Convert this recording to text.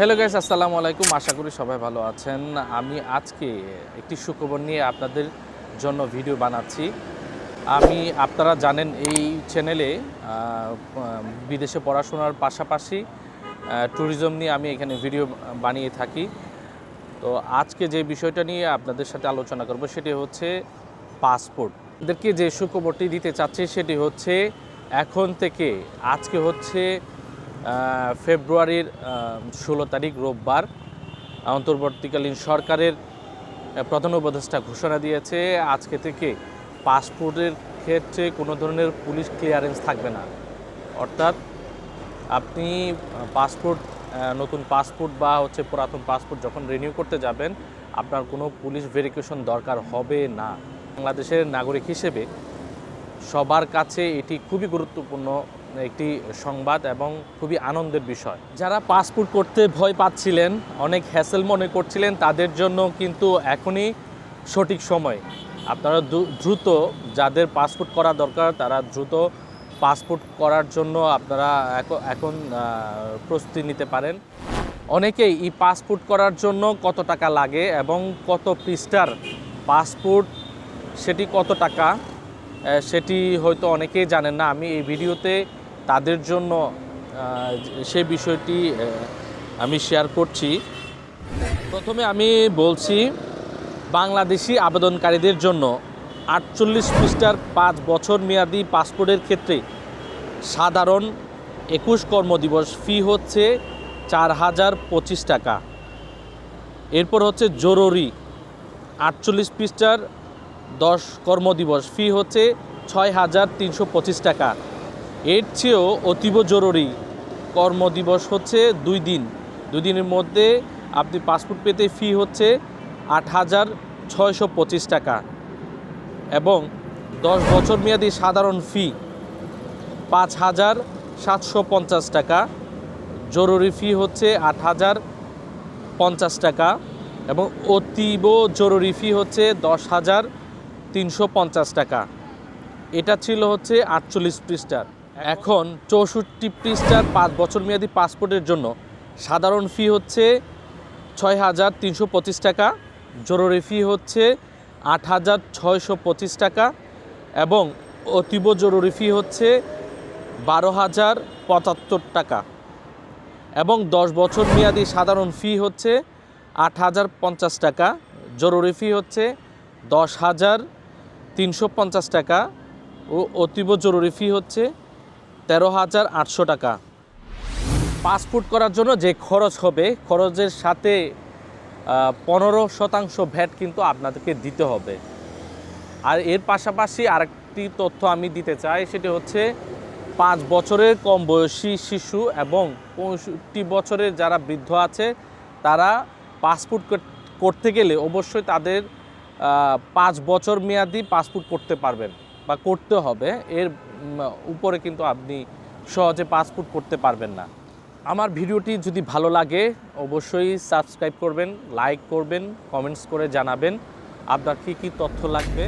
Hello guys আসসালামু আলাইকুম। আশা করি সবাই ভালো আছেন। আমি আজকে একটি সুখবর নিয়ে আপনাদের জন্য ভিডিও বানাচ্ছি। আমি, আপনারা জানেন এই চ্যানেলে বিদেশে পড়াশোনার পাশাপাশি ট্যুরিজম নিয়ে আমি এখানে ভিডিও বানিয়ে থাকি। তো আজকে যে বিষয়টা নিয়ে আপনাদের সাথে আলোচনা করব সেটি হচ্ছে পাসপোর্ট এদেরকে যে সুখবরটি দিতে চাচ্ছি সেটি হচ্ছে, এখন থেকে আজকে হচ্ছে ফেব্রুয়ারির ষোলো তারিখ রোববার অন্তর্বর্তীকালীন সরকারের প্রধান উপদেষ্টা ঘোষণা দিয়েছে, আজকে থেকে পাসপোর্টের ক্ষেত্রে কোনো ধরনের পুলিশ ক্লিয়ারেন্স থাকবে না। অর্থাৎ আপনি পাসপোর্ট নতুন পাসপোর্ট বা হচ্ছে পুরাতন পাসপোর্ট যখন রিনিউ করতে যাবেন, আপনার কোনো পুলিশ ভেরিফিকেশন দরকার হবে না। বাংলাদেশের নাগরিক হিসেবে সবার কাছে এটি খুবই গুরুত্বপূর্ণ একটি সংবাদ এবং খুবই আনন্দের বিষয়। যারা পাসপোর্ট করতে ভয় পাচ্ছিলেন, অনেক হ্যাসেল মনে করছিলেন, তাদের জন্য কিন্তু এখনই সঠিক সময়। আপনারা দ্রু- দ্রুত যাদের পাসপোর্ট করা দরকার, তারা দ্রুত পাসপোর্ট করার জন্য আপনারা এখন প্রস্তুতি নিতে পারেন। অনেকেই এই পাসপোর্ট করার জন্য কত টাকা লাগে এবং কত পৃষ্ঠার পাসপোর্ট, সেটি কত টাকা সেটি হয়তো অনেকেই জানেন না। আমি এই ভিডিওতে তাদের জন্য সে বিষয়টি আমি শেয়ার করছি। প্রথমে আমি বলছি, বাংলাদেশি আবেদনকারীদের জন্য আটচল্লিশ পৃষ্ঠার পাঁচ বছর মেয়াদি পাসপোর্টের ক্ষেত্রে সাধারণ একুশ কর্মদিবস ফি হচ্ছে চার হাজার পঁচিশ টাকা। এরপর হচ্ছে জরুরি, আটচল্লিশ পৃষ্ঠার দশ কর্মদিবস ফি হচ্ছে ছয় হাজার তিনশো পঁচিশ টাকা। এর চেয়েও অতীব জরুরি কর্মদিবস হচ্ছে দুই দিন। দুই দিনের মধ্যে আপনি পাসপোর্ট পেতে ফি হচ্ছে আট হাজার ছয়শো পঁচিশ টাকা এবং দশ বছর মেয়াদি সাধারণ ফি পাঁচ হাজার সাতশো পঞ্চাশ টাকা। জরুরি ফি হচ্ছে আট হাজার পঞ্চাশ টাকা এবং অতীব জরুরি ফি হচ্ছে দশ হাজার তিনশো পঞ্চাশ টাকা। এটা ছিল হচ্ছে আটচল্লিশ পৃষ্ঠার। এখন চৌষট্টি পৃষ্ঠার পাঁচ বছর মেয়াদি পাসপোর্টের জন্য সাধারণ ফি হচ্ছে ছয় হাজার তিনশো পঁচিশ টাকা, জরুরি ফি হচ্ছে আট হাজার ছয়শো পঁচিশ টাকা এবং অতীব জরুরি ফি হচ্ছে বারো হাজার পঁচাত্তর টাকা এবং দশ বছর মেয়াদি সাধারণ ফি হচ্ছে আট হাজার পঞ্চাশ টাকা, জরুরি ফি হচ্ছে দশ হাজার তিনশো পঞ্চাশ টাকা ও অতীব জরুরি ফি হচ্ছে তেরো হাজার আটশো টাকা। পাসপোর্ট করার জন্য যে খরচ হবে, খরচের সাথে পনেরো শতাংশ ভ্যাট কিন্তু আপনাদেরকে দিতে হবে। আর এর পাশাপাশি আরেকটি তথ্য আমি দিতে চাই, সেটি হচ্ছে পাঁচ বছরের কম বয়সী শিশু এবং পঁয়ষট্টি বছরের যারা বৃদ্ধ আছে, তারা পাসপোর্ট করতে গেলে অবশ্যই তাদের পাঁচ বছর মেয়াদি পাসপোর্ট করতে পারবেন। বা করতে হবে, এর উপরে কিন্তু আপনি সহজে পাসপোর্ট করতে পারবেন না। আমার ভিডিওটি যদি ভালো লাগে, অবশ্যই সাবস্ক্রাইব করবেন, লাইক করবেন, কমেন্টস করে জানাবেন। আপনার কী কী তথ্য লাগবে?